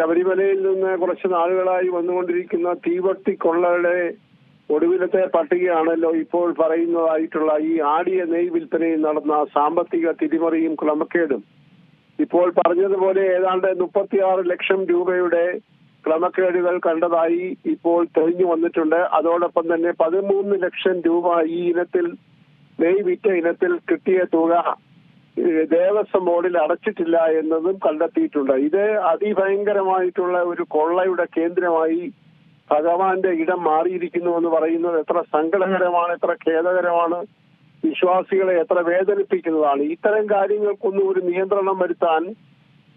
ശബരിമലയിൽ നിന്ന് കുറച്ച് നാളുകളായി വന്നുകൊണ്ടിരിക്കുന്ന തീവട്ടി കൊള്ളയുടെ ഒടുവിലത്തെ പട്ടികയാണല്ലോ ഇപ്പോൾ പറയുന്നതായിട്ടുള്ള ഈ ആടിയ നെയ് വിൽപ്പനയിൽ നടന്ന സാമ്പത്തിക തിരിമറിയും ക്രമക്കേടും. ഇപ്പോൾ പറഞ്ഞതുപോലെ ഏതാണ്ട് മുപ്പത്തിയാറ് ലക്ഷം രൂപയുടെ ക്രമക്കേടുകൾ കണ്ടതായി ഇപ്പോൾ തെളിഞ്ഞു വന്നിട്ടുണ്ട്. അതോടൊപ്പം തന്നെ പതിമൂന്ന് ലക്ഷം രൂപ ഈ ഇനത്തിൽ നെയ് വിറ്റ ഇനത്തിൽ കിട്ടിയ തുക ദേവസ്വം ബോർഡിൽ അടച്ചിട്ടില്ല എന്നതും കണ്ടെത്തിയിട്ടുണ്ട്. ഇത് അതിഭയങ്കരമായിട്ടുള്ള ഒരു കൊള്ളയുടെ കേന്ദ്രമായി ഭഗവാന്റെ ഇടം മാറിയിരിക്കുന്നു എന്ന് പറയുന്നത് എത്ര സങ്കടകരമാണ് എത്ര ഖേദകരമാണ്. വിശ്വാസികളെ എത്ര വേദനിപ്പിക്കുന്നതാണ്. ഇത്തരം കാര്യങ്ങൾക്കൊന്നും ഒരു നിയന്ത്രണം വരുത്താൻ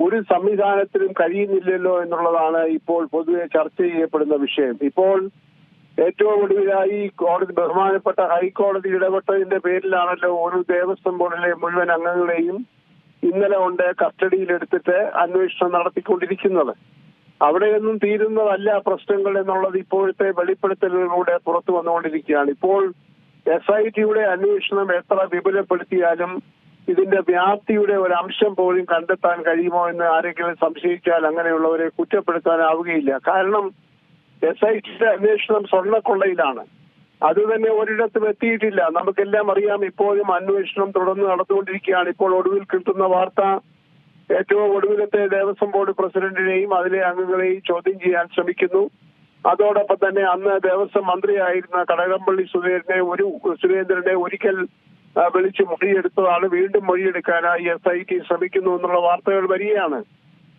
ഒരു സംവിധാനത്തിനും കഴിയുന്നില്ലല്ലോ എന്നുള്ളതാണ് ഇപ്പോൾ പൊതുവെ ചർച്ച ചെയ്യപ്പെടുന്ന വിഷയം. ഇപ്പോൾ ഏറ്റവും ഒടുവിലായി കോടതി ബഹുമാനപ്പെട്ട ഹൈക്കോടതി ഇടപെട്ടതിന്റെ പേരിലാണല്ലോ ഒരു ദേവസ്വം ബോർഡിലെ മുഴുവൻ അംഗങ്ങളെയും ഇന്നലെ കൊണ്ട് കസ്റ്റഡിയിലെടുത്തിട്ട് അന്വേഷണം നടത്തിക്കൊണ്ടിരിക്കുന്നത്. അവിടെയൊന്നും തീരുന്നതല്ല പ്രശ്നങ്ങൾ എന്നുള്ളത് ഇപ്പോഴത്തെ വെളിപ്പെടുത്തലുകളിലൂടെ പുറത്തു വന്നുകൊണ്ടിരിക്കുകയാണ്. ഇപ്പോൾ എസ് ഐ ടിയുടെ അന്വേഷണം എത്ര വിപുലപ്പെടുത്തിയാലും ഇതിന്റെ വ്യാപ്തിയുടെ ഒരു അംശം പോലും കണ്ടെത്താൻ കഴിയുമോ എന്ന് ആരെങ്കിലും സംശയിച്ചാൽ അങ്ങനെയുള്ളവരെ കുറ്റപ്പെടുത്താനാവുകയില്ല. കാരണം എസ് ഐ ടിയുടെ അന്വേഷണം സ്വർണക്കൊള്ളയിലാണ്. അത് തന്നെ ഒരിടത്തും എത്തിയിട്ടില്ല. നമുക്കെല്ലാം അറിയാം ഇപ്പോഴും അന്വേഷണം തുടർന്ന് നടന്നുകൊണ്ടിരിക്കുകയാണ്. ഇപ്പോൾ ഒടുവിൽ കിട്ടുന്ന വാർത്ത ഏറ്റവും ഒടുവിലത്തെ ദേവസ്വം ബോർഡ് പ്രസിഡന്റിനെയും അതിലെ അംഗങ്ങളെയും ചോദ്യം ചെയ്യാൻ ശ്രമിക്കുന്നു. അതോടൊപ്പം തന്നെ അന്ന് ദേവസ്വം മന്ത്രിയായിരുന്ന കടകംപള്ളി സുരേന്ദ്രനെ ഒരു സുരേന്ദ്രനെ ഒരിക്കൽ വിളിച്ച് മൊഴിയെടുത്തതാണ് വീണ്ടും മൊഴിയെടുക്കാനായി എസ് ഐ ടി ശ്രമിക്കുന്നു എന്നുള്ള വാർത്തകൾ വരികയാണ്.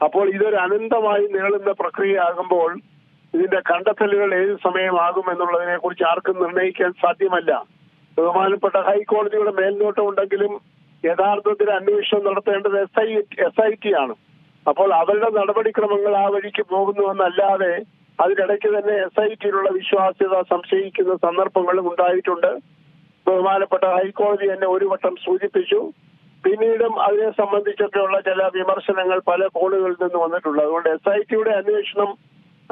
അപ്പോൾ ഇതൊരു അനന്തമായി നീളുന്ന പ്രക്രിയയാകുമ്പോൾ ഇതിന്റെ കണ്ടെത്തലുകൾ ഏത് സമയമാകും എന്നുള്ളതിനെ കുറിച്ച് ആർക്കും നിർണയിക്കാൻ സാധ്യമല്ല. ബഹുമാനപ്പെട്ട ഹൈക്കോടതിയുടെ മേൽനോട്ടം ഉണ്ടെങ്കിലും യഥാർത്ഥത്തിൽ അന്വേഷണം നടത്തേണ്ടത് S I S I T ആണ്. അപ്പോൾ അവരുടെ നടപടിക്രമങ്ങൾ ആ വഴിക്ക് പോകുന്നുവെന്നല്ലാതെ അതിനിടയ്ക്ക് തന്നെ എസ് ഐ ടിയിലുള്ള വിശ്വാസ്യത സംശയിക്കുന്ന സന്ദർഭങ്ങളും ഉണ്ടായിട്ടുണ്ട്. ബഹുമാനപ്പെട്ട ഹൈക്കോടതി തന്നെ ഒരു വട്ടം സൂചിപ്പിച്ചു. പിന്നീടും അതിനെ സംബന്ധിച്ചൊക്കെയുള്ള ചില വിമർശനങ്ങൾ പല കോണുകളിൽ നിന്ന് വന്നിട്ടുണ്ട്. അതുകൊണ്ട് എസ് ഐ ടിയുടെ അന്വേഷണം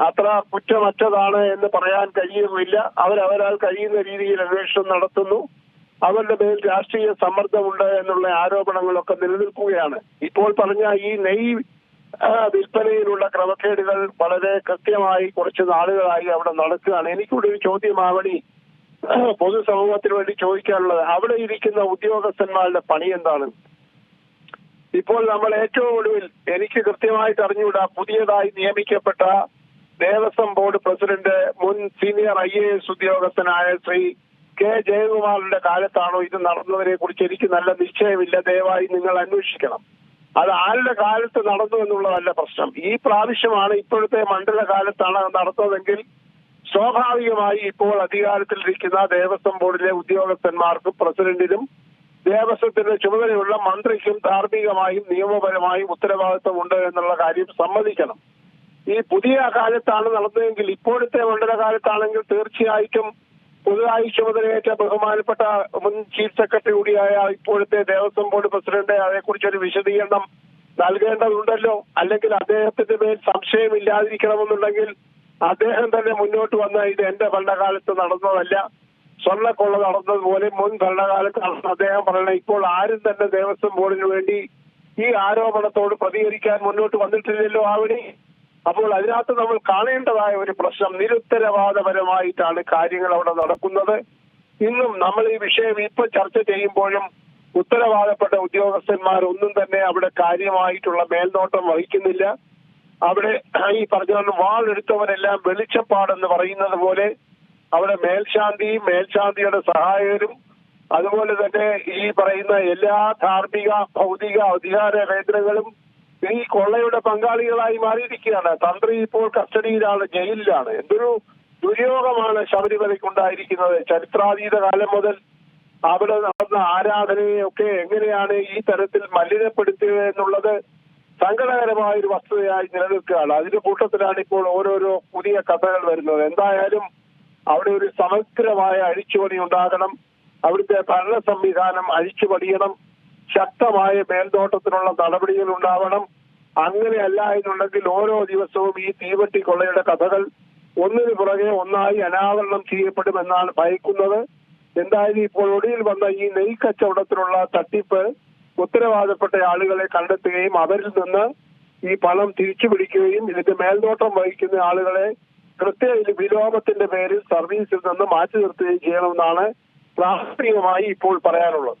അത്ര കുറ്റമറ്റതാണ് എന്ന് പറയാൻ കഴിയുമില്ല അവരവരാൽ കഴിയുന്ന രീതിയിൽ അന്വേഷണം നടത്തുന്നു. അവരുടെ മേൽ രാഷ്ട്രീയ സമ്മർദ്ദമുണ്ട് എന്നുള്ള ആരോപണങ്ങളൊക്കെ നിലനിൽക്കുകയാണ്. ഇപ്പോൾ പറഞ്ഞ ഈ നെയ് വിൽപ്പനയിലുള്ള ക്രമക്കേടുകൾ വളരെ കൃത്യമായി കുറച്ച് നാളുകളായി അവിടെ നടക്കുകയാണ്. എനിക്കൂടെ ഒരു ചോദ്യമാവണി പൊതുസമൂഹത്തിന് വേണ്ടി ചോദിക്കാനുള്ളത്. അവിടെ ഇരിക്കുന്ന ഉദ്യോഗസ്ഥന്മാരുടെ പണി എന്താണ്? ഇപ്പോൾ നമ്മൾ ഏറ്റവും ഒടുവിൽ എനിക്ക് കൃത്യമായിട്ട് അറിഞ്ഞുകൂടാ പുതിയതായി നിയമിക്കപ്പെട്ട ദേവസ്വം ബോർഡ് പ്രസിഡന്റ് മുൻ സീനിയർ ഐ എ എസ് ഉദ്യോഗസ്ഥനായ ശ്രീ കെ ജയകുമാറിന്റെ കാലത്താണോ ഇത് നടന്നതിനെ കുറിച്ച് എനിക്ക് നല്ല നിശ്ചയമില്ല. ദയവായി നിങ്ങൾ അന്വേഷിക്കണം. അത് ആരുടെ കാലത്ത് നടന്നു എന്നുള്ളതല്ല പ്രശ്നം. ഈ പ്രാവശ്യമാണ് ഇപ്പോഴത്തെ മണ്ഡല കാലത്താണ് നടന്നതെങ്കിൽ സ്വാഭാവികമായി ഇപ്പോൾ അധികാരത്തിലിരിക്കുന്ന ദേവസ്വം ബോർഡിലെ ഉദ്യോഗസ്ഥന്മാർക്കും പ്രസിഡന്റിനും ദേവസ്വത്തിന്റെ ചുമതലയുള്ള മന്ത്രിക്കും ധാർമ്മികമായും നിയമപരമായും ഉത്തരവാദിത്വമുണ്ട് എന്നുള്ള കാര്യം സമ്മതിക്കണം. ഈ പുതിയ കാലത്താണ് നടന്നതെങ്കിൽ ഇപ്പോഴത്തെ മണ്ഡലകാലത്താണെങ്കിൽ തീർച്ചയായിട്ടും പുതുതായി ചുമതലയേറ്റ ബഹുമാനപ്പെട്ട മുൻ ചീഫ് സെക്രട്ടറി കൂടിയായ ഇപ്പോഴത്തെ ദേവസ്വം ബോർഡ് പ്രസിഡന്റ് അതേക്കുറിച്ചൊരു വിശദീകരണം നൽകേണ്ടതുണ്ടല്ലോ. അല്ലെങ്കിൽ അദ്ദേഹത്തിന്റെ മേൽ സംശയമില്ലാതിരിക്കണമെന്നുണ്ടെങ്കിൽ അദ്ദേഹം തന്നെ മുന്നോട്ട് വന്ന ഇത് എന്റെ ഭരണകാലത്ത് നടന്നതല്ല. സ്വർണക്കൊള്ള നടന്നതുപോലെ മുൻ ഭരണകാലത്താണ് അദ്ദേഹം പറയുന്നത്. ഇപ്പോൾ ആരും തന്നെ ദേവസ്വം ബോർഡിന് വേണ്ടി ഈ ആരോപണത്തോട് പ്രതികരിക്കാൻ മുന്നോട്ട് വന്നിട്ടില്ലല്ലോ അവിടെ അപ്പോൾ അതിനകത്ത് നമ്മൾ കാണേണ്ടതായ ഒരു പ്രശ്നം നിരുത്തരവാദപരമായിട്ടാണ് കാര്യങ്ങൾ അവിടെ നടക്കുന്നത്. ഇന്നും നമ്മൾ ഈ വിഷയം ഇപ്പൊ ചർച്ച ചെയ്യുമ്പോഴും ഉത്തരവാദപ്പെട്ട ഉദ്യോഗസ്ഥന്മാർ ഒന്നും തന്നെ അവിടെ കാര്യമായിട്ടുള്ള മേൽനോട്ടം വഹിക്കുന്നില്ല. അവിടെ ഈ പറഞ്ഞ വാളെടുത്തവരെല്ലാം വെളിച്ചപ്പാടെന്ന് പറയുന്നത് പോലെ അവിടെ മേൽശാന്തിയും മേൽശാന്തിയുടെ സഹായകരും അതുപോലെ തന്നെ ഈ പറയുന്ന എല്ലാ ധാർമ്മിക ഭൗതിക അധികാര കേന്ദ്രങ്ങളും ഈ കൊള്ളയുടെ പങ്കാളികളായി മാറിയിരിക്കുകയാണ്. തന്ത്രി ഇപ്പോൾ കസ്റ്റഡിയിലാണ് ജയിലിലാണ്. എന്തൊരു ദുര്യോഗമാണ് ശബരിമലയ്ക്ക് ഉണ്ടായിരിക്കുന്നത് ചരിത്രാതീത കാലം മുതൽ അവിടെ നടന്ന ആരാധനയൊക്കെ എങ്ങനെയാണ് ഈ തരത്തിൽ മലിനപ്പെടുത്തുക എന്നുള്ളത് സങ്കടകരമായ ഒരു വസ്തുതയായി നിലനിൽക്കുകയാണ്. അതിന്റെ കൂട്ടത്തിലാണ് ഇപ്പോൾ ഓരോരോ പുതിയ കഥകൾ വരുന്നത്. എന്തായാലും അവിടെ ഒരു സമഗ്രമായ അഴിച്ചുപണി ഉണ്ടാകണം. അവിടുത്തെ ഭരണ സംവിധാനം അഴിച്ചുപണിയണം. ശക്തമായ മേൽനോട്ടത്തിനുള്ള നടപടികൾ ഉണ്ടാവണം. അങ്ങനെയല്ല എന്നുണ്ടെങ്കിൽ ഓരോ ദിവസവും ഈ തീവട്ടി കൊള്ളയുടെ കഥകൾ ഒന്നിനു പുറകെ ഒന്നായി അനാവരണം ചെയ്യപ്പെടുമെന്നാണ് ഭയക്കുന്നത്. എന്തായാലും ഇപ്പോൾ ഒടിയിൽ വന്ന ഈ നെയ് കച്ചവടത്തിനുള്ള തട്ടിപ്പ് ഉത്തരവാദപ്പെട്ട ആളുകളെ കണ്ടെത്തുകയും അവരിൽ നിന്ന് ഈ പണം തിരിച്ചു പിടിക്കുകയും ഇതിന്റെ മേൽനോട്ടം വഹിക്കുന്ന ആളുകളെ കൃത്യ വിലോപത്തിന്റെ പേരിൽ സർവീസിൽ നിന്ന് മാറ്റി നിർത്തുകയും ചെയ്യണമെന്നാണ് പ്രാഥമികമായി ഇപ്പോൾ പറയാനുള്ളത്.